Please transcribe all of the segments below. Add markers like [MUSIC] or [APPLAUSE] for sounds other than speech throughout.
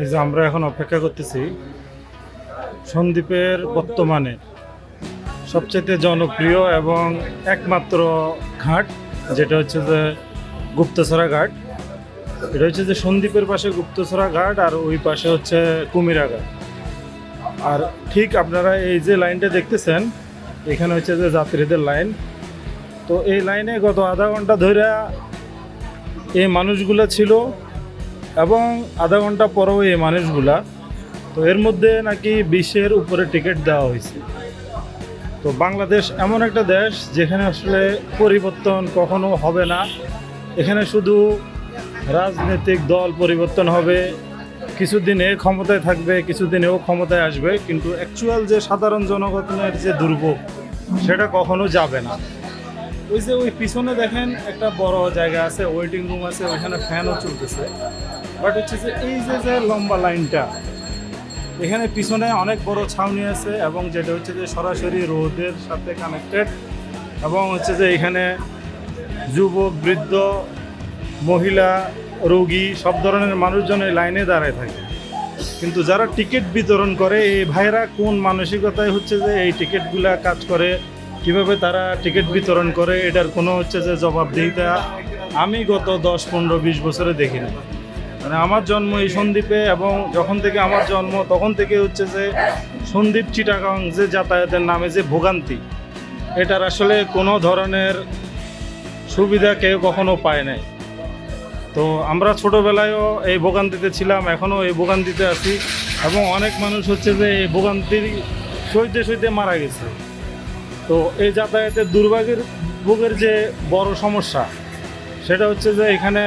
এই যে আমরা এখন অপেক্ষা করতেছি সন্দীপের বর্তমানে সবচেয়ে জনপ্রিয় এবং একমাত্র ঘাট, যেটা হচ্ছে যে গুপ্তছড়া ঘাট। এটা হচ্ছে যে সন্দ্বীপের পাশে গুপ্তছড়া ঘাট আর ওই পাশে হচ্ছে কুমিরা ঘাট। আর ঠিক আপনারা এই যে লাইনটা দেখতেছেন, এখানে হচ্ছে যে যাত্রীদের লাইন। তো এই লাইনে গত আধা ঘণ্টা ধরে এই মানুষগুলো ছিল। এবং আধা ঘণ্টা পরেও এই মানুষগুলা, তো এর মধ্যে নাকি বিশের উপরে টিকিট দেওয়া হয়েছে। তো বাংলাদেশ এমন একটা দেশ যেখানে আসলে পরিবর্তন কখনো হবে না। এখানে শুধু রাজনৈতিক দল পরিবর্তন হবে, কিছুদিন এ ক্ষমতায় থাকবে, কিছুদিন এও ক্ষমতায় আসবে, কিন্তু অ্যাকচুয়াল যে সাধারণ জনগণের যে দুর্ভোগ, সেটা কখনো যাবে না। ওই যে ওই পিছনে দেখেন একটা বড় জায়গা আছে ওয়েটিং রুম আছে, ওইখানে ফ্যানও চলতেছে। বাট হচ্ছে যে এই যে যে লম্বা লাইনটা এখানে পিছনে অনেক বড় ছাউনি আছে এবং যেটা হচ্ছে যে সরাসরি রোদের সাথে কানেক্টেড এবং হচ্ছে যে এখানে যুবক, বৃদ্ধ, মহিলা, রোগী, সব ধরনের মানুষজন এই লাইনে দাঁড়ায় থাকে। কিন্তু যারা টিকিট বিতরণ করে, এই ভাইরা কোন মানসিকতায় হচ্ছে যে এই টিকিটগুলা কাজ করে কীভাবে তারা টিকিট বিতরণ করে, এটার কোনো হচ্ছে যে জবাবদিহিতা আমি গত দশ, পনেরো, বিশ বছরে দেখিনি। মানে আমার জন্ম এই সন্দ্বীপে এবং যখন থেকে আমার জন্ম, তখন থেকে হচ্ছে যে সন্দ্বীপ চিটাগাং যে যাতায়াতের নামে যে ভোগান্তি, এটার আসলে কোনো ধরনের সুবিধা কেউ কখনো পায় নাই। তো আমরা ছোটোবেলায়ও এই ভোগান্তিতে ছিলাম, এখনও এই ভোগান্তিতে আছি এবং অনেক মানুষ হচ্ছে যে এই ভোগান্তির সইতে সইতে মারা গেছে। তো এই যাতায়াতের দুর্ভাগ্যের ভোগের যে বড় সমস্যা, সেটা হচ্ছে যে এখানে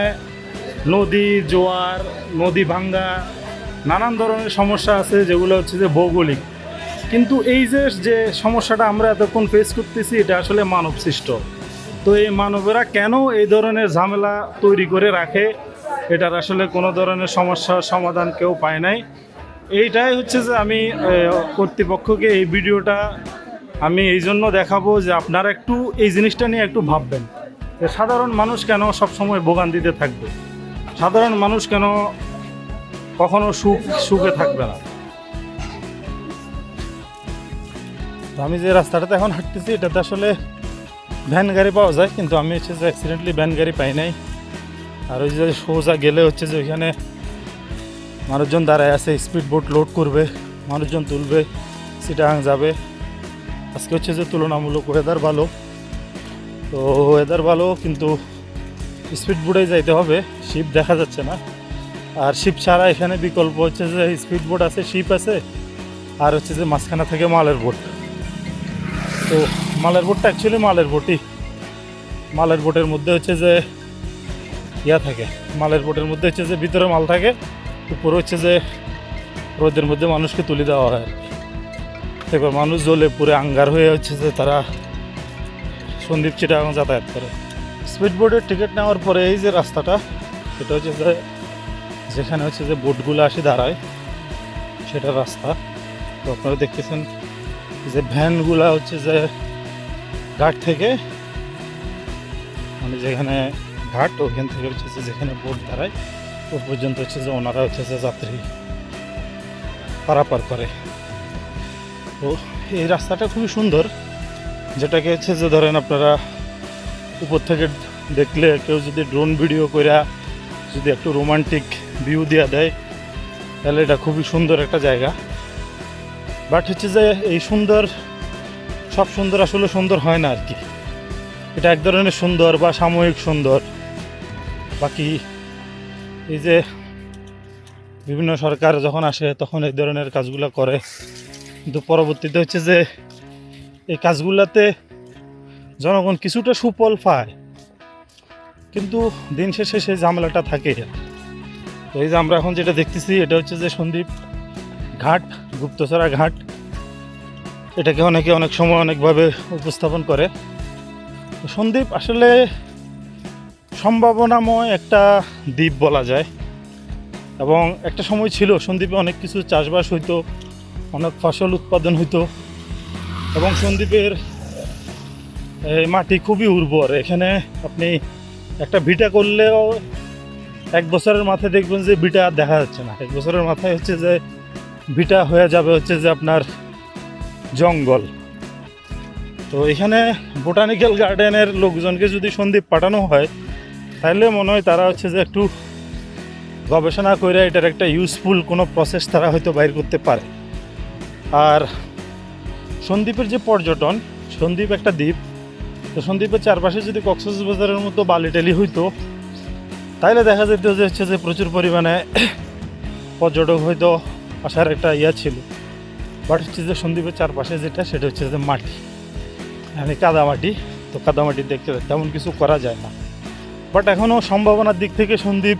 নদী, জোয়ার, নদী ভাঙ্গা, নানান ধরনের সমস্যা আছে যেগুলো হচ্ছে যে ভৌগোলিক। কিন্তু এই যে যে সমস্যাটা আমরা এতক্ষণ ফেস করতেছি, এটা আসলে মানব সৃষ্ট তো এই মানবেরা কেন এই ধরনের ঝামেলা তৈরি করে রাখে? এটার আসলে কোনো ধরনের সমস্যার সমাধান কেউ পায় নাই। এইটাই হচ্ছে যে আমি কর্তৃপক্ষকে এই ভিডিওটা আমি এই জন্য দেখাবো যে আপনারা একটু এই জিনিসটা নিয়ে একটু ভাববেন যে সাধারণ মানুষ কেন সবসময় ভোগান্তিতে থাকবে? সাধারণ মানুষ কেন কখনো সুখ, সুখে থাকবে না? তো আমি যে রাস্তাটাতে এখন হাঁটতেছি, এটাতে আসলে ভ্যান গাড়ি পাওয়া যায়, কিন্তু আমি হচ্ছে যে অ্যাক্সিডেন্টলি ভ্যান গাড়ি পাই নাই। আর ওই যে সোজা গেলে হচ্ছে যে ওইখানে মানুষজন দাঁড়ায় আছে স্পিড বোট লোড করবে, মানুষজন তুলবে সিটাহাং যাবে। আজকে হচ্ছে যে তুলনামূলক ওয়েদার ভালো। তো ওয়েদার ভালো, কিন্তু স্পিড বোটে যাইতে হবে শিপ দেখা যাচ্ছে না। আর শিপ ছাড়া এখানে বিকল্প হচ্ছে যে স্পিড বোট আছে শিপ আছে, আর হচ্ছে যে মাঝখানে থেকে মালের বোট তো মালের বোটটা অ্যাকচুয়ালি মালের বোটই মালের বোটের মধ্যে হচ্ছে যে ইয়া থাকে, মালের বোটের মধ্যে হচ্ছে যে ভিতরে মাল থাকে, উপরে হচ্ছে যে রোদের মধ্যে মানুষকে তুলে দেওয়া হয়। এবার মানুষ জ্বলে পুরো আঙ্গার হয়ে হচ্ছে যে তারা সন্দীপ চিটাগাং যাতায়াত করে। স্পিড বোটের টিকিট নেওয়ার পরে এই যে রাস্তাটা, সেটা হচ্ছে যে যেখানে হচ্ছে যে বোটগুলো আসে দাঁড়ায়, সেটা রাস্তা। তো আপনারা দেখতেছেন যে ভ্যানগুলা হচ্ছে যে ঘাট থেকে মানে যেখানে ঘাট, ওখান থেকে হচ্ছে যে যেখানে বোট দাঁড়ায়, ও পর্যন্ত হচ্ছে যে ওনারা হচ্ছে যে যাত্রী পারাপার করে। তো এই রাস্তাটা খুবই সুন্দর। যেটাকে হচ্ছে যে ধরেন আপনারা উপর থেকে দেখলে কেউ যদি ড্রোন ভিডিও কইরা যদি একটু রোমান্টিক ভিউ দেওয়া দেয়, তাহলে এটা খুবই সুন্দর একটা জায়গা। বাট হচ্ছে যে এই সুন্দর, সব সুন্দর আসলে সুন্দর হয় না আর কি এটা এক ধরনের সুন্দর বা সাময়িক সুন্দর। বাকি এই যে বিভিন্ন সরকার যখন আসে, তখন এই ধরনের কাজগুলো করে। কিন্তু পরবর্তীতে হচ্ছে যে এই কাজগুলোতে জনগণ কিছুটা সুফল পায়। কিন্তু দিন শেষে সেই ঝামেলাটা থাকে। তো এই যে আমরা এখন যেটা দেখতেছি, এটা হচ্ছে যে সন্দীপ ঘাট, গুপ্তচরা ঘাট। এটাকে অনেকে অনেক সময় অনেকভাবে উপস্থাপন করে। সন্দীপ আসলে সম্ভাবনাময় একটা দ্বীপ বলা যায়। এবং একটা সময় ছিল সন্দীপে অনেক কিছু চাষবাস হইতো। অনেক ফসল উৎপাদন হইতো। এবং সন্দীপের এই মাটি খুবই উর্বর। এখানে আপনি একটা ভিটা করলেও এক বছরের মাথায় দেখবেন যে বিটা আর দেখা যাচ্ছে না। এক বছরের মাথায় হচ্ছে যে বিটা হয়ে যাবে হচ্ছে যে আপনার জঙ্গল। তো এখানে বোটানিক্যাল গার্ডেনের লোকজনকে যদি সন্দীপ পাঠানো হয়, তাহলে মনে হয় তারা হচ্ছে যে একটু গবেষণা করে এটার একটা ইউজফুল কোনো প্রসেস তারা হয়তো বাইর করতে পারে। আর সন্দ্বীপের যে পর্যটন, সন্দ্বীপ একটা দ্বীপ, তো সন্দ্বীপের চারপাশে যদি কক্সবাজারের মতো বালিটালি হইতো, তাইলে দেখা যেত যে হচ্ছে যে প্রচুর পরিমাণে পর্যটক হয়তো আসার একটা ইয়া ছিল। বাট হচ্ছে যে সন্দ্বীপের চারপাশে যেটা, সেটা হচ্ছে যে মাটি। মানে কাদামাটি তো কাদামাটি দেখতে তেমন কিছু করা যায় না। বাট এখনও সম্ভাবনার দিক থেকে সন্দ্বীপ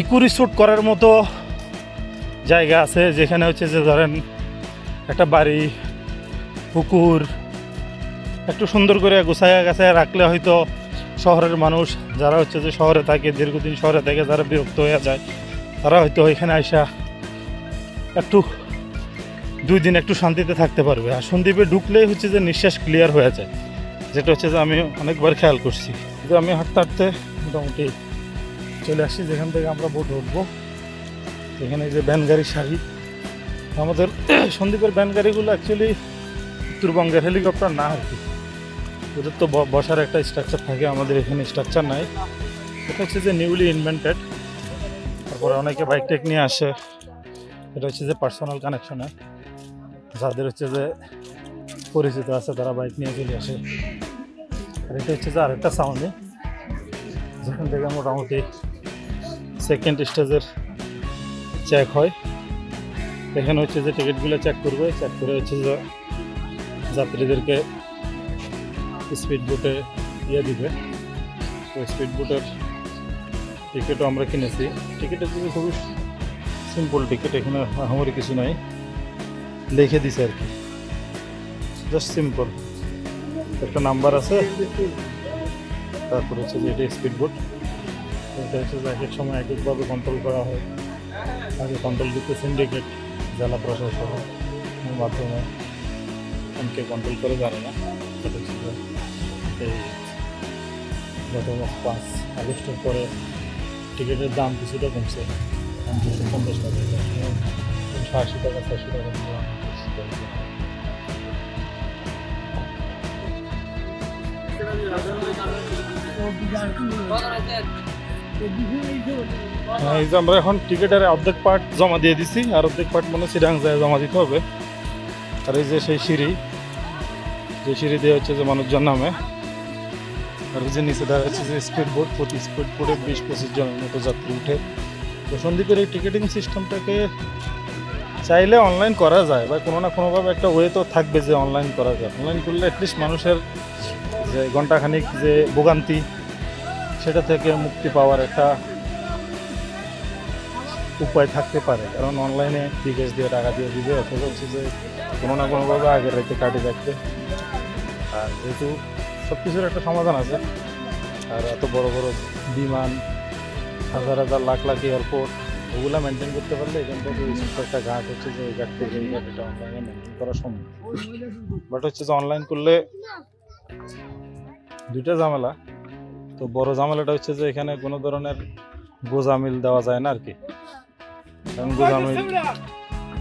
ইকো রিসোর্ট করার মতো জায়গা আছে যেখানে হচ্ছে যে ধরেন একটা বাড়ি, পুকুর, একটু সুন্দর করে গোছায়া গাছায় রাখলে হয়তো শহরের মানুষ যারা হচ্ছে যে শহরে থাকে, দীর্ঘদিন শহরে থাকে যারা বিরক্ত হয়ে যায়, তারা হয়তো এখানে আইসা একটু, দুই দিন একটু শান্তিতে থাকতে পারবে। আর সন্দ্বীপে ঢুকলেই হচ্ছে যে নিঃশ্বাস ক্লিয়ার হয়ে যায়। যেটা হচ্ছে যে আমি অনেকবার খেয়াল করছি। কিন্তু আমি হাঁটতে হাঁটতে মোটামুটি চলে আসছি যেখান থেকে আমরা বোট উঠবো এখানে যে ভ্যান গাড়ি সারি আমাদের [CLEARS THROAT] সন্দীপের ভ্যান গাড়িগুলো অ্যাকচুয়ালি উত্তরবঙ্গের হেলিকপ্টার না আর কি। ওদের তো বসার একটা স্ট্রাকচার থাকে, আমাদের এখানে স্ট্রাকচার নাই। এটা হচ্ছে যে নিউলি ইনভেন্টেড তারপরে অনেকে বাইক টেক নিয়ে আসে। এটা হচ্ছে যে পার্সোনাল কানেকশনে যাদের হচ্ছে যে পরিচিত আছে, তারা বাইক নিয়ে চলে আসে। আর এটা হচ্ছে যে আরেকটা সাউন্ডে যেখান থেকে মোটামুটি সেকেন্ড স্টেজের চেক হয়। এখানে হচ্ছে যে টিকিটগুলো চেক করবে চেক করে হচ্ছে যে যাত্রীদেরকে স্পিড বোটে ইয়ে দিবে। তো স্পিড বোটের টিকিটও আমরা কিনেছি। টিকিটের যে খুবই সিম্পল টিকিট এখানে আহামরি কিছু নাই। লিখে দিছে আর কি। জাস্ট সিম্পল একটা নাম্বার আছে। তারপর হচ্ছে যে এটা স্পিড বোট এটা হচ্ছে এক এক সময় এক একভাবে কন্ট্রোল করা হয়। আগে কন্ট্রোল দিতে সিন্ডিকেট জেলা প্রশাসন মাধ্যমে অনেকে কন্ট্রোল করে জানে না। সেটা যে এই গত পাঁচ আগস্টের পরে টিকিটের দাম কিছুটা কমছে। দুশো পঞ্চাশ টাকা। তিনশো আশি টাকা চারশো টাকা করছি। হ্যাঁ, এই যে আমরা এখন টিকিটের অর্ধেক পার্ট জমা দিয়ে দিছি, আর অর্ধেক পার্ট মনে হয় চিরাং যায় জমা দিতে হবে। আর এই যে সেই সিঁড়ি যে সিঁড়ি দিয়ে হচ্ছে যে মানুষজন নামে। আর যে নিচে দেখা যাচ্ছে যে স্পিড বোট প্রতি স্পিড বোটে বিশ পঁচিশ জনের মতো যাত্রী উঠে। তো সন্দীপের এই টিকিটিং সিস্টেমটাকে চাইলে অনলাইন করা যায়, বা কোনো না কোনোভাবে একটা ওয়ে তো থাকবে যে অনলাইন করা যায়। অনলাইন করলে অ্যাটলিস্ট মানুষের যে ঘন্টাখানিক যে ভোগান্তি, সেটা থেকে মুক্তি পাওয়ার একটা উপায় থাকতে পারে। কারণ অনলাইনে বিকাশ দিয়ে টাকা দিয়ে দিবে অথবা হচ্ছে যে কোনো না কোনোভাবে আগের রাইতে কাটে রাখবে আর যেহেতু সব কিছুর একটা সমাধান আছে, আর এত বড় বড় বিমান, হাজার হাজার লাখ লাখ এয়ারপোর্ট ওগুলো মেনটেন করতে পারলে এখান থেকে একটা ঘাট হচ্ছে যে এই ঘাট থেকে এই ঘাট এটা অনলাইনে মেনটেন করা সম্ভব। বাট হচ্ছে যে অনলাইন করলে দুইটা ঝামেলা। তো বড় ঝামেলাটা হচ্ছে যে এখানে কোনো ধরনের গোজামিল দেওয়া যায় না আর কি।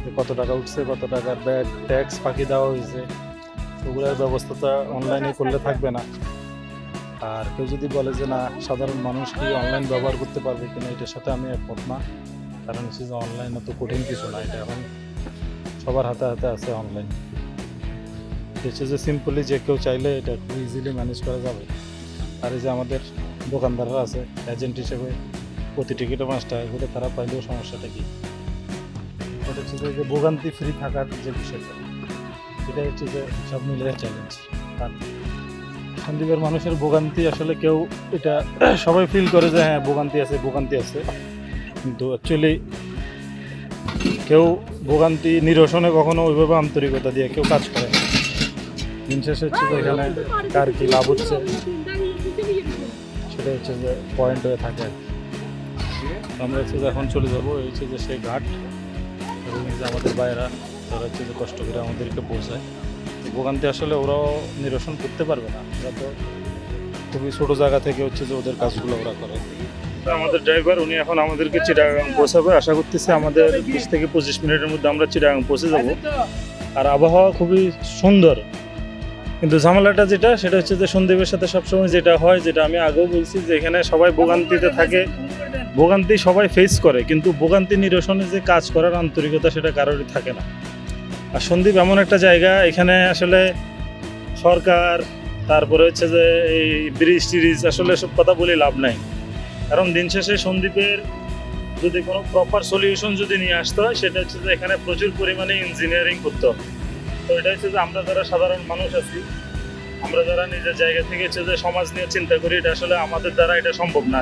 যে কত টাকা উঠছে কত টাকার ব্যাগ ট্যাক্স ফাঁকি দেওয়া হয়েছে ওগুলোর ব্যবস্থাটা অনলাইনে করলে থাকবে না। আর কেউ যদি বলে যে না সাধারণ মানুষ কি অনলাইন ব্যবহার করতে পারবে কিনা এটার সাথে আমি একমত না। কারণ হচ্ছে যে অনলাইন অত কঠিন কিছু না এটা এখন সবার হাতে হাতে আছে অনলাইন হচ্ছে যে সিম্পলি যে কেউ চাইলে এটা খুব ইজিলি ম্যানেজ করা যাবে। আর এই যে আমাদের দোকানদাররা আছে এজেন্ট হিসেবে প্রতি টিকিটে পাঁচ টাকা করে তারা পাইলেও সমস্যাটা কি এটা হচ্ছে যে- ভোগান্তি ফ্রি থাকার যে বিষয়টা, এটা হচ্ছে যে সব মিলে চ্যালেঞ্জ আর সন্দীপের মানুষের ভোগান্তি আসলে কেউ এটা [CLEARS THROAT] সবাই ফিল করে যে হ্যাঁ ভোগান্তি আছে ভোগান্তি আছে কিন্তু অ্যাকচুয়ালি কেউ ভোগান্তি নিরসনে কখনো ওইভাবে আন্তরিকতা দিয়ে কেউ কাজ করে না। দিন শেষে হচ্ছে যে এখানে কার কি লাভ হচ্ছে সেটা হচ্ছে যে পয়েন্ট হয়ে থাকে আর কি। আমরা হচ্ছে এখন চলে যাব, এই হচ্ছে যে সেই ঘাট। এবং যে আমাদের বাইরা তারা হচ্ছে যে কষ্ট করে আমাদেরকে পৌঁছায়। ভোগান্তি আসলে ওরাও নিরসন করতে পারবে না। ওরা তো খুবই ছোটো জায়গা থেকে হচ্ছে যে ওদের কাজগুলো ওরা করে। আমাদের ড্রাইভার, উনি এখন আমাদেরকে চিটাগাং পৌঁছাবে। আশা করতেছি আমাদের বিশ থেকে পঁচিশ মিনিটের মধ্যে আমরা চিটাগাং পৌঁছে যাব। আর আবহাওয়া খুবই সুন্দর। কিন্তু ঝামেলাটা যেটা, সেটা হচ্ছে যে সন্দীপের সাথে সবসময় যেটা হয়, যেটা আমি আগেও বলছি যে এখানে সবাই ভোগান্তিতে থাকে। ভোগান্তি সবাই ফেস করে, কিন্তু ভোগান্তি নিরসনে যে কাজ করার আন্তরিকতা সেটা কারোরই থাকে না। আর সন্দীপ এমন একটা জায়গা, এখানে আসলে সরকার, তারপরে হচ্ছে যে এই ব্রিজ টিরিজ, আসলে সব কথা বলে লাভ নাই। কারণ দিন শেষে সন্দীপের যদি কোনো প্রপার সলিউশন যদি নিয়ে আসতে হয়, সেটা হচ্ছে যে এখানে প্রচুর পরিমাণে ইঞ্জিনিয়ারিং করতে হবে। তো এটা হচ্ছে যে আমরা যারা সাধারণ মানুষ আছি, আমরা যারা নিজের জায়গা থেকে হচ্ছে যে সমাজ নিয়ে চিন্তা করি, এটা আসলে আমাদের দ্বারা এটা সম্ভব না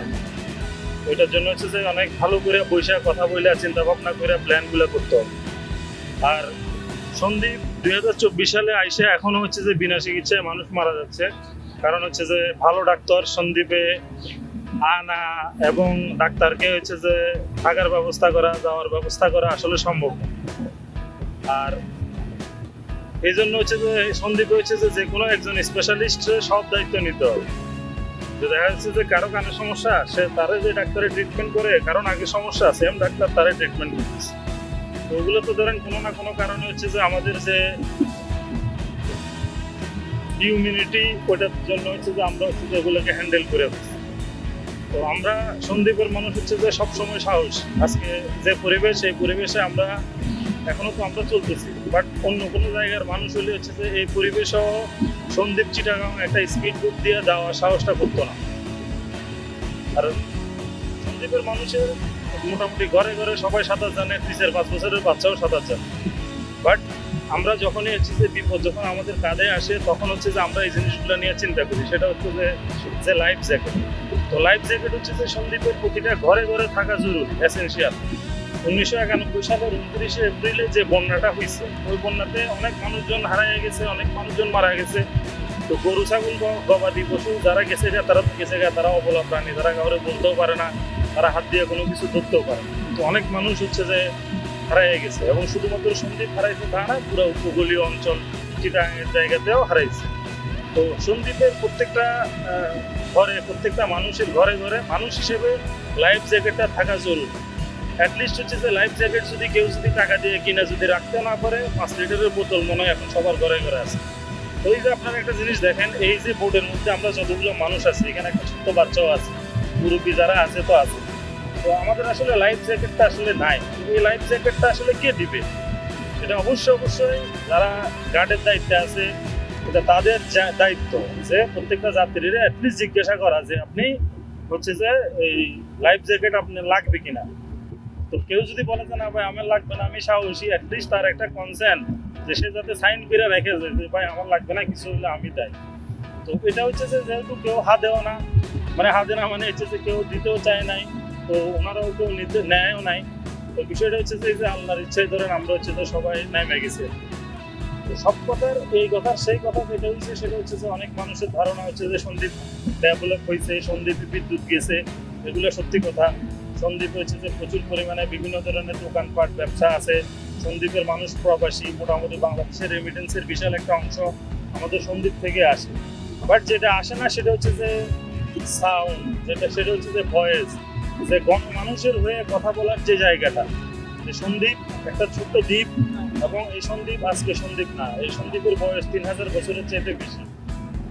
এটার জন্য হচ্ছে যে অনেক ভালো করে বৈশাখ কথা বলে চিন্তা ভাবনা করে প্ল্যানগুলো করতে হবে। আর সন্দীপ দুই হাজার চব্বিশ সালে আইসে এখনও হচ্ছে যে বিনা চিকিৎসায় মানুষ মারা যাচ্ছে। কারণ হচ্ছে যে ভালো ডাক্তার সন্দীপে আনা এবং ডাক্তারকে হচ্ছে যে থাকার ব্যবস্থা করা, যাওয়ার ব্যবস্থা করা আসলে সম্ভব আর এই জন্য হচ্ছে যে সন্দীপে হচ্ছে যে যে কোনো একজন স্পেশালিস্ট সব দায়িত্ব নিতে হবে। দেখা যাচ্ছে যে কারও কানে সমস্যা, সে তারে যে ডাক্তারে ট্রিটমেন্ট করে কারণ আগে সমস্যা সেম ডাক্তার তারে ট্রিটমেন্ট করতেছে তো ওগুলো তো ধরেন কোনো না কোনো কারণে হচ্ছে যে আমাদের যে ইমিউনিটি ওটার জন্য হচ্ছে যে আমরা হচ্ছে যে এগুলোকে হ্যান্ডেল করে ফেলছি। তো আমরা সন্দীপের মানুষ হচ্ছে যে সবসময় সাহস আজকে যে পরিবেশ, এই পরিবেশে আমরা এখনও তো আমরা চলতেছি। বাট অন্য কোনো জায়গার মানুষ হলে হচ্ছে যে এই পরিবেশও সন্দীপ চিটাগাং একটা স্পিড বুক দিয়ে যাওয়া সাহসটা করতো না। আর সন্দীপের মানুষের মোটামুটি ঘরে ঘরে সবাই সাঁতার জানে ত্রিশের পাঁচ বছরের বাচ্চাও সাঁতার জানে। বাট আমরা যখনই হচ্ছে যে বিপদ যখন আমাদের কাঁধে আসে, তখন হচ্ছে যে আমরা এই জিনিসগুলো নিয়ে চিন্তা করি। সেটা হচ্ছে যে যে লাইফ জ্যাকেট তো লাইফ জ্যাকেট হচ্ছে যে সন্দীপের প্রতিটা ঘরে ঘরে থাকা জরুরি এসেন্সিয়াল উনিশশো একানব্বই সালের উনত্রিশে এপ্রিলে যে বন্যাটা হয়েছে, ওই বন্যাতে অনেক মানুষজন হারায় গেছে, অনেক মানুষজন মারা গেছে। তো গরু, ছাগল গবাদি পশু যারা গেছে তারা গেছে তারা অবলা প্রাণী, তারা কাউরে বলতেও পারে না, তারা হাত দিয়ে কোনো কিছু ধরতেও পারে না। তো অনেক মানুষ হচ্ছে যে হারাইয়ে গেছে এবং শুধুমাত্র সন্দীপ হারাইছে তা না, পুরো উপকূলীয় অঞ্চল চিটাঙের জায়গাতেও হারাইছে। তো সন্দীপের প্রত্যেকটা ঘরে, প্রত্যেকটা মানুষের ঘরে ঘরে মানুষ হিসেবে লাইফ জ্যাকেটটা থাকা জরুরি। অ্যাটলিস্ট হচ্ছে যে লাইফ জ্যাকেট যদি কেউ যদি টাকা দিয়ে কিনা যদি রাখতে না পারে, পাঁচ লিটারের বোতল মনে হয় এখন সবার ঘরে ঘরে আছে। তো এই যে আপনারা একটা জিনিস দেখেন, এই যে বোর্ডের মধ্যে আমরা যতগুলো মানুষ আছি, এখানে একটা ছোট্ট বাচ্চাও আছে, মুরব্বী যারা আছে তো আছে। তো আমাদের আসলে লাইফ জ্যাকেটটা আসলে নাই। এই লাইফ জ্যাকেটটা আসলে কে দিবে? এটা অবশ্যই অবশ্যই যারা গার্ডের দায়িত্বে আছে, এটা তাদের দায়িত্ব যে প্রত্যেকটা যাত্রীরা অ্যাটলিস্ট জিজ্ঞাসা করা যে আপনি হচ্ছে যে এই লাইফ জ্যাকেট আপনার লাগবে কিনা। তো কেউ যদি বলে যে, না ভাই, আমার লাগবে না। আমি সাহসী অ্যাটলিস্ট তার একটা কনসার্ন যে সে যাতে সাইন করে রেখে যায় যে, ভাই, আমার লাগবে না, কিছু হলে আমি দেয় তো এটা হচ্ছে যে, যেহেতু কেউ হাত দেওয়া না মানে হাতে না মানে হচ্ছে যে, কেউ দিতেও চায় নাই, তো ওনারাও কেউ নিতে, নেয়ও নাই। তো বিষয়টা হচ্ছে যে আল্লাহর ইচ্ছাই ধরেন আমরা হচ্ছে যে সবাই নেমে গেছে। তো সব কথার, এই কথার সেই কথা যেটা হচ্ছে সেটা হচ্ছে যে, অনেক মানুষের ধারণা হচ্ছে যে, সন্দীপ ডেভেলপ হয়েছে সন্দীপে বিদ্যুৎ গেছে। এগুলো সত্যি কথা। সন্দীপ হচ্ছে যে প্রচুর পরিমাণে বিভিন্ন ধরনের দোকানপাট, ব্যবসা আছে। সন্দ্বীপের মানুষ প্রবাসী, মোটামুটি বাংলাদেশের রেমিটেন্সের বিশাল একটা অংশ আমাদের সন্দ্বীপ থেকে আসে। বাট যেটা আসে না, সেটা হচ্ছে যে সাউন্ড যেটা, সেটা হচ্ছে যে ভয়েস যে গণ মানুষের হয়ে কথা বলার যে জায়গাটা, যে সন্দ্বীপ একটা ছোট্ট দ্বীপ এবং এই সন্দ্বীপ আজকে সন্দ্বীপ না, এই সন্দীপের বয়স তিন হাজার বছরের চাইতে বেশি।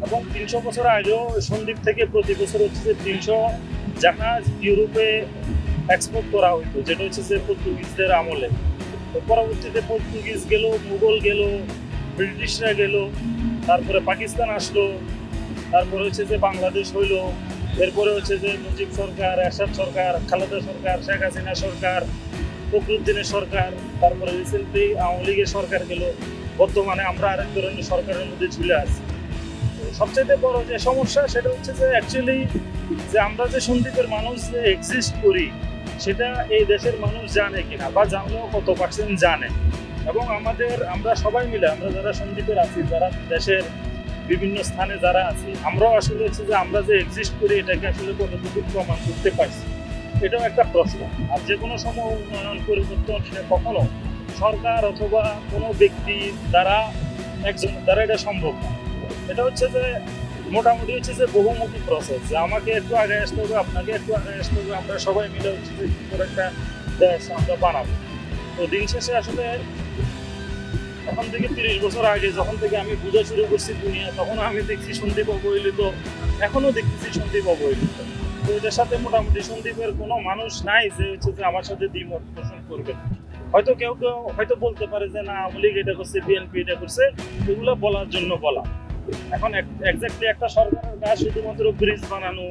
এবং তিনশো বছর আগেও এই সন্দীপ থেকে প্রতি বছর হচ্ছে যে তিনশো জাহাজ ইউরোপে এক্সপোর্ট করা হইতো, যেটা হচ্ছে যে পর্তুগিজদের আমলে। তো পরবর্তীতে পর্তুগিজ গেল মুঘল গেল ব্রিটিশরা গেল, তারপরে পাকিস্তান আসলো, তারপরে হচ্ছে যে বাংলাদেশ হইল, এরপরে হচ্ছে যে মুজিব সরকার, এরশাদ সরকার, খালেদা সরকার, শেখ হাসিনা সরকার, ফখরুদ্দিনের সরকার, তারপরে রিসেন্টলি আওয়ামী লীগের সরকার গেল। বর্তমানে আমরা আরেক ধরনের সরকারের মধ্যে ঝুলে আছি। সবচেয়ে বড় যে সমস্যা, সেটা হচ্ছে যে অ্যাকচুয়ালি যে আমরা যে সন্দীপের মানুষ যে এক্সিস্ট করি সেটা এই দেশের মানুষ জানে কিনা বা জানলেও কত পার্সেন্ট জানে। এবং আমাদের, আমরা সবাই মিলে, আমরা যারা সন্দীপের আছি, যারা দেশের বিভিন্ন স্থানে যারা আছি, আমরাও আসলে হচ্ছে যে আমরা যে এক্সিস্ট করি, এটাকে আসলে কতটুকু প্রমাণ করতে পারছি? এটাও একটা প্রশ্ন। আর যে কোনো সময় উন্নয়ন পরিবর্তন সেটা কখনো সরকার অথবা কোনো ব্যক্তি দ্বারা একজন, দ্বারা এটা সম্ভব না। এটা হচ্ছে যে মোটামুটি হচ্ছে যে বহুমুখী প্রসেস যে আমাকে একটু আগে আসতে হবে, আপনাকে একটু আগে আসতে হবে, আমরা সবাই মিলে হচ্ছে যে করে একটা দেশ আমরা বানাবো। তো দিন শেষে আসলে এখন থেকে তিরিশ বছর আগে যখন থেকে আমি বোঝা শুরু করছি দুনিয়া, তখন আমি দেখছি সন্দীপ অবহেলিত, এখনও দেখতেছি সন্দীপ অবহেলিত। তো এটার সাথে মোটামুটি সন্দীপের কোনো মানুষ নাই যে হচ্ছে যে আমার সাথে দ্বিমত পোষণ করবে। হয়তো কেউ কেউ হয়তো বলতে পারে যে, না, আওয়ামী লীগ এটা করছে বিএনপি এটা করছে। এগুলো বলার জন্য বলা। এখন এক্স্যাক্টলি একটা সরকারের কাজ শুধুমাত্র ব্রিজ বানানো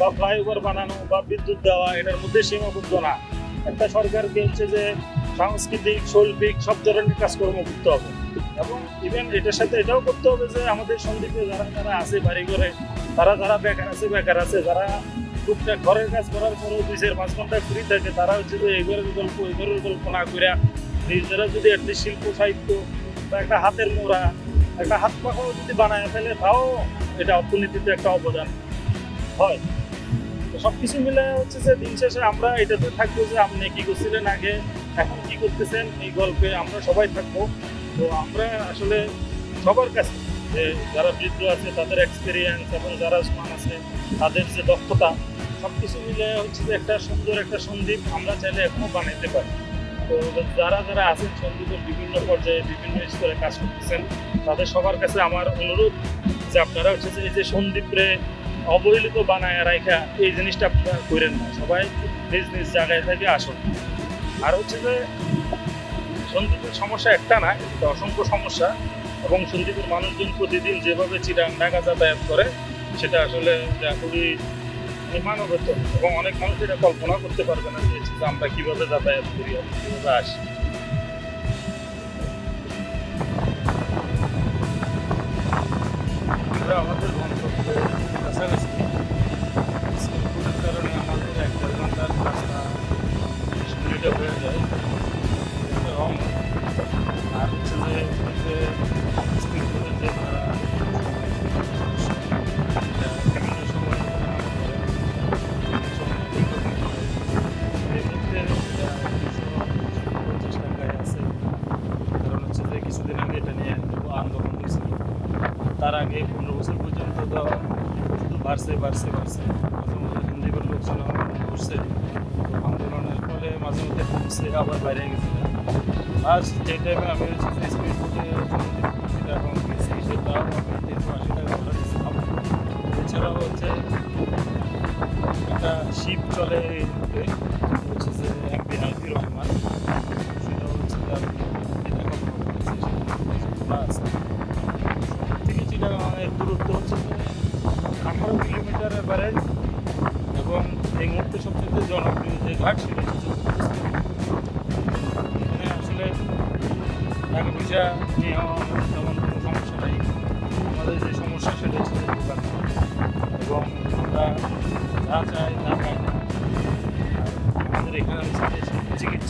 বা ফ্লাইওভার বানানো বা বিদ্যুৎ দেওয়া, এটার মধ্যে সীমাবদ্ধ না। একটা সরকারকে হচ্ছে যে সাংস্কৃতিক, শৈল্পিক সব ধরনের কাজকর্ম করতে হবে। এবং ইভেন এটার সাথে এটাও করতে হবে যে আমাদের সন্দীপে যারা যারা আছে বাড়ি ঘরে তারা যারা বেকার আছে বেকার আছে, যারা টুকটাক ঘরের কাজ করার পরেও দুই পাঁচ ঘণ্টা ফ্রি থাকে, তারা হচ্ছে যে এই ঘরের গল্প, এই ঘরের গল্প না করে নিজেরা যদি একটা শিল্প, সাহিত্য বা একটা হাতের মোড়া একটা হাত পাখাও যদি বানায় ফেলে, তাও এটা অর্থনীতিতে একটা অবদান হয়। তো সব কিছু মিলে হচ্ছে যে দিন শেষে আমরা এটাতে থাকব যে আপনি কি করছিলেন আগে, এখন কি করতেছেন, এই গল্পে আমরা সবাই থাকব। তো আমরা আসলে সবার কাছে যে যারা বৃদ্ধ আছে, তাদের এক্সপিরিয়েন্স এবং যারা সমান আছে, তাদের যে দক্ষতা সব কিছু মিলে হচ্ছে যে একটা সুন্দর একটা সন্দীপ আমরা চাইলে এখনও বানাইতে পারি। তো যারা যারা আছেন সন্দীপের বিভিন্ন পর্যায়ে বিভিন্ন স্তরে কাজ করতেছেন, তাদের সবার কাছে আমার অনুরোধ যে আপনারা হচ্ছে যে এই যে সন্দীপরে অবহেলিত বানায় রাখা এই জিনিসটা আপনারা করেন না। সবাই নিজ নিজ জায়গায় থেকে আসুন। আর হচ্ছে যে সন্দীপের সমস্যা একটা না, এটা অসংখ্য সমস্যা এবং সন্দীপের মানুষজন প্রতিদিন যেভাবে চিরাং ঢাকা যাতায়াত করে, সেটা আসলে যা খুবই হবে এবং অনেক মানুষ এটা কল্পনা করতে পারবে না যে আমরা কীভাবে যাতায়াত করি কীভাবে আসি। আমরা আমাদের গন্তব্যে। কাছাকাছি আগে পনেরো বছর পর্যন্ত তো শুধু বাড়ছে বাড়ছে বাড়ছে। মাঝে মধ্যে হিন্দির লোকজন আন্দোলন করছে, আন্দোলনের ফলে মাঝে মধ্যে কমছে আবার বাইরে গেছে। লাস্ট যে টাইমে আমি হচ্ছে স্পিড বোটে এখন গেছি সেটা আমি তিনশো আশি টাকা দিয়েছিলাম। এছাড়াও হচ্ছে একটা শিপ চলে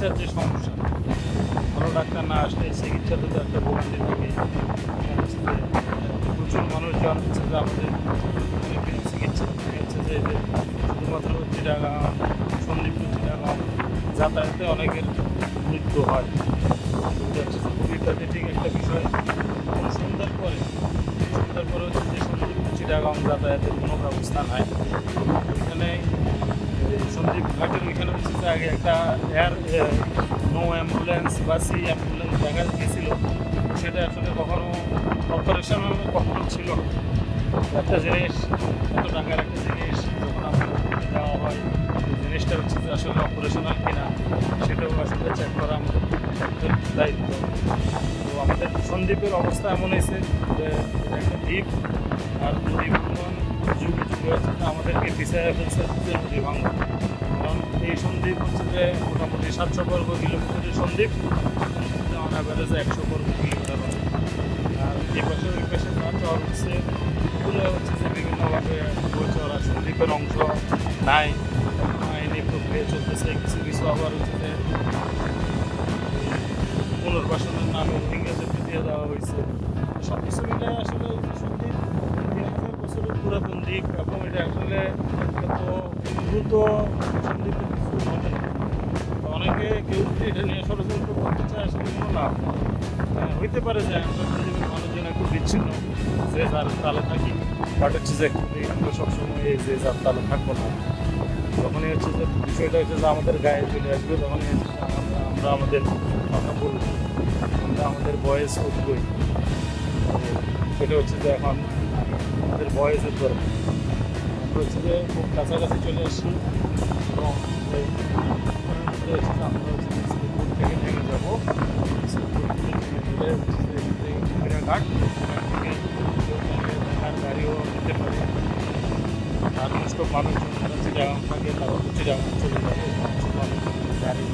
চিকিৎসার যে সমস্যা। ভালো ডাক্তার না আসলে চিকিৎসা তো সন্দীপের অবস্থা এমন হয়েছে যে একটা দ্বীপ আর নদী ভাঙন যুগে যুগে আমাদেরকে পিছিয়ে ফেলছে নদী ভাঙন কারণ এই সন্দ্বীপ হচ্ছে যে মোটামুটি সাতশো বর্গ কিলোমিটারের সন্দীপ অন একশো বর্গ কিলোমিটার আর এই পাশে ওই পাশে চর হচ্ছে এগুলো হচ্ছে যে বিভিন্নভাবে গোচর আর সন্দীপের অংশ নাই। আইনি প্রক্রিয়া চলতেছে। কিছু কিছু আবার হচ্ছে যে পুনর্বাসনের নামে রোহিঙ্গাদেরকে দিয়ে দেওয়া হয়েছে। সব কিছু মিলে আসলে সন্দীপ তিন হাজার বছরের পুরাতন দ্বীপ এবং এটা আসলে এত দ্রুত সন্দীপের কিছু ঘটে। অনেকে কেউ যদি এটা নিয়ে ষড়যন্ত্র করতে চায় আসলে কোনো লাভ হ্যাঁ, হইতে পারে যে আমরা সন্দীপের মানুষজন একটু বিচ্ছিন্ন যে যার তালে থাকি। বাট হচ্ছে যে আমরা সবসময় এই যে যাত্রা থাকব না। যখনই হচ্ছে যে বিষয়টা হচ্ছে যে আমাদের গায়ে চলে আসবে তখনই আমরা আমাদের কথা বলব। আমাদের বয়স উঠবই। তো সেটা হচ্ছে যে এখন আমাদের বয়সের দরকার আমরা হচ্ছে যে খুব কাছাকাছি চলে আসছি এবং এই মধ্যে হচ্ছে যে আমরা হচ্ছে যে স্পিডবোট থেকে নেমে যাব। স্পিডবোট থেকে নেমে গেলে হচ্ছে যে এখান থেকে কুমিরা ঘাট এখান থেকে কেউ চাইলে দেখার গাড়িও নিতে পারে। আর মোস্ট অফ মানুষজন যারা চিটাগাং থাকে তারা তো চিটাগাং চলে যাবে। মোস্ট মানুষজন গাড়ির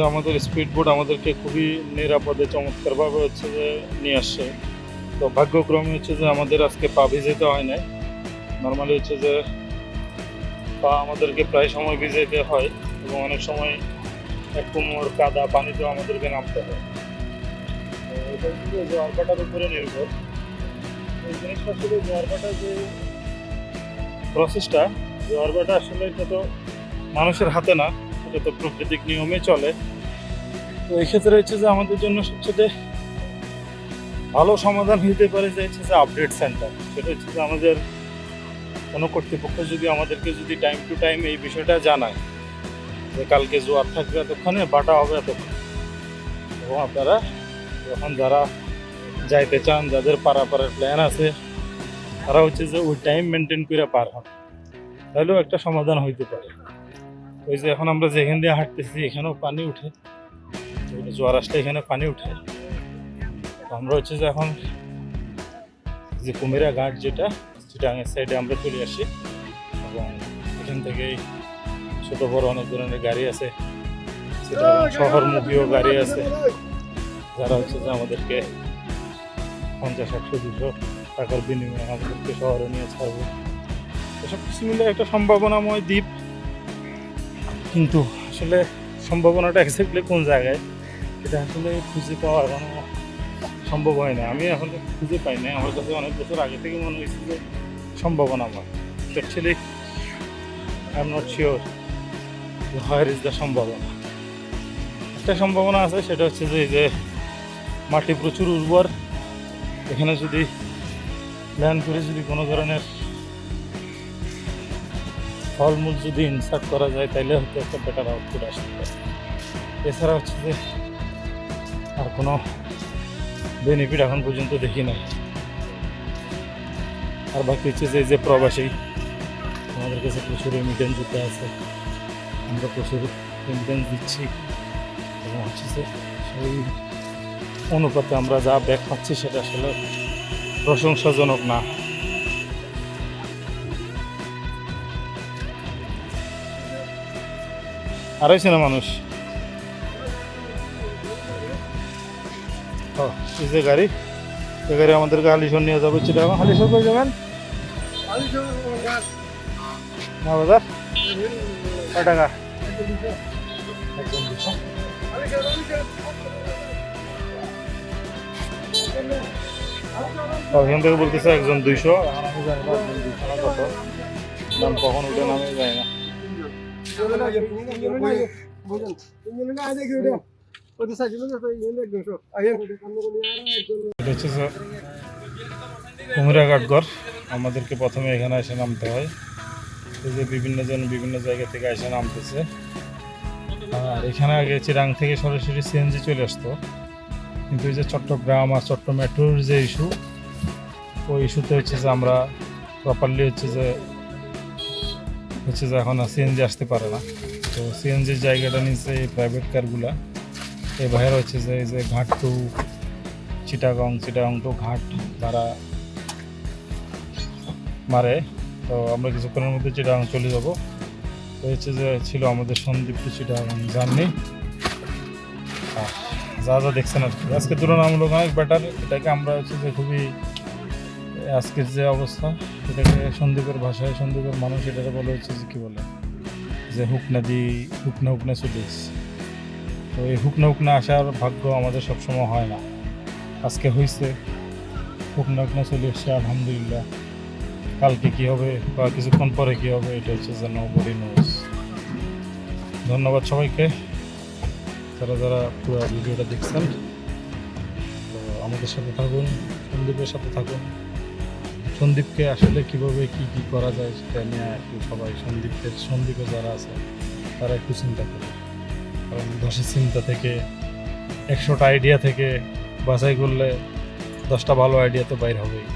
যে আমাদের স্পিড বোট আমাদেরকে খুবই নিরাপদে, চমৎকারভাবে হচ্ছে যে নিয়ে আসছে। তো ভাগ্যক্রমে হচ্ছে যে আমাদের আজকে পা ভিজাতে হয় না নর্মালি হচ্ছে যে পা আমাদেরকে প্রায় সময় ভিজাইতে হয় এবং অনেক সময় এক কোমর, কাদা, পানিতেও আমাদেরকে নামতে হয়। এটা হচ্ছে যে জোয়ার ভাটার উপরে নির্ভর। এই জিনিসটা আসলে জোয়ার ভাটার যে প্রসেসটা জোয়ার ভাটা আসলে এটা তো মানুষের হাতে না। এটা তো প্রাকৃতিক নিয়মে চলে। তো এই ক্ষেত্রে হচ্ছে যে আমাদের জন্য সবচেয়ে ভালো সমাধান হইতে পারে যে হচ্ছে যে আপডেট সেন্টার সেটা হচ্ছে যে আমাদের কোনো কর্তৃপক্ষ যদি আমাদেরকে যদি টাইম টু টাইম এই বিষয়টা জানায় যে কালকে জোয়ার থাকবে এতক্ষণে, বাটা হবে এতক্ষণ। এবং আপনারা যখন যারা যাইতে চান, যাদের পারাপারের প্ল্যান আছে, তারা হচ্ছে যে ওই টাইম মেনটেন করে পার হন। তাহলেও একটা সমাধান হইতে পারে। ওই যে এখন আমরা যেখান দিয়ে হাঁটতেছি, এখানেও পানি উঠে। জোয়ার আসলে এখানে পানি উঠে। আমরা হচ্ছে যে এখন যে কুমিরা ঘাট যেটা, চিটাঙের সাইডে আমরা চলে আসি। এবং এখান থেকেই ছোট, বড় অনেক ধরনের গাড়ি আছে। শহরমুখীও গাড়ি আছে। যারা হচ্ছে যে আমাদেরকে পঞ্চাশ, একশো, দুশো টাকার বিনিময়ে আমাদেরকে শহরে নিয়ে ছাড়বো। এসব কিছু মিলে একটা সম্ভাবনাময় দ্বীপ। কিন্তু আসলে সম্ভাবনাটা এক্স্যাক্টলি কোন জায়গায় এটা আসলে খুঁজে পাওয়া এখনও সম্ভব হয় না। আমি এখন খুঁজে পাই না আমার কাছে অনেক বছর আগে থেকে মনে হয়েছে যে সম্ভাবনাময় actually I am not sure higher is the সম্ভাবনা। একটা সম্ভাবনা আছে, সেটা হচ্ছে যে যে মাটি প্রচুর উর্বর। এখানে যদি প্ল্যান করে যদি কোনো ধরনের ফলমূল যদি ইনসার্ট করা যায় তাহলে হয়তো একটা বেটার আউটপুট আসতে পারে। এছাড়া হচ্ছে যে আর কোনো বেনিফিট এখন পর্যন্ত দেখি না আর বাকি হচ্ছে যে, এই যে প্রবাসী, আমাদের কাছে প্রচুর রেমিটেন্স দিতে আছে। আমরা প্রচুর রেমিটেন্স দিচ্ছি। এবং হচ্ছে যে সেই অনুপাতে আমরা যা ব্যাক পাচ্ছি, সেটা আসলে প্রশংসাজনক না। আর হয়েছে না মানুষ। ও, এই যে গাড়ি এই গাড়ি আমাদেরকে হালিশন নিয়ে যাবে চিটাগাং। হালিশন করে যাবেন? না বাজার? কয় টাকা একদম দুশো থেকে বলতেছে একজন দুইশো কত। দাম কখন উঠে নামে যায় না। এটা হচ্ছে কুমিরা ঘাটঘর আমাদেরকে প্রথমে এখানে এসে নামতে হয়। এই যে বিভিন্ন জন বিভিন্ন জায়গা থেকে এসে নামতেছে। আর এখানে আগে চিরাং থেকে সরাসরি সিএনজি চলে আসতো। কিন্তু এই যে চট্টগ্রাম আর চট্ট মেট্রোর যে ইস্যু ওই ইস্যুতে হচ্ছে যে আমরা প্রপারলি হচ্ছে যে হচ্ছে যে এখন সিএনজি আসতে পারে না। তো সিএনজির জায়গাটা নিচ্ছে এই প্রাইভেট কারগুলা এই বাইরে হচ্ছে যে এই যে ঘাট টু চিটাগং চিটাগং টু ঘাট তারা মারে। তো আমরা কিছুক্ষণের মধ্যে চিটাগং চলে যাব। তো হচ্ছে যে ছিল আমাদের সন্দীপ টু চিটাগং জার্নি। যা যা দেখছেন আর কি। আজকে তুলনামূলক অনেক বেটার এটাকে আমরা হচ্ছে যে খুবই আজকের যে অবস্থা, এটাকে সন্দীপের ভাষায় সন্দীপের মানুষ এটাকে বলে হচ্ছে যে কী বলে? যে হুকনা দি, হুকনা হুকনা চলিস তো এই হুকনা হুকনা আসার ভাগ্য আমাদের সবসময় হয় না। আজকে হয়েছে হুকনা হুকনা চলে এসছে, আলহামদুলিল্লাহ। কালকে কি হবে বা কিছুক্ষণ পরে কি হবে, এটা হচ্ছে যে নো বডি নোজ ধন্যবাদ সবাইকে। যারা যারা পুরো ভিডিওটা দেখছেন, তো আমাদের সাথে থাকুন, সন্দীপের সাথে থাকুন। সন্দীপকে আসলে কীভাবে কি কি করা যায় সেটা নিয়ে একটু সবাই সন্দীপের সন্দীপে যারা আছে, তারা একটু চিন্তা করে। কারণ দশের চিন্তা থেকে একশোটা আইডিয়া থেকে বাছাই করলে দশটা ভালো আইডিয়া তো বাইর হবেই।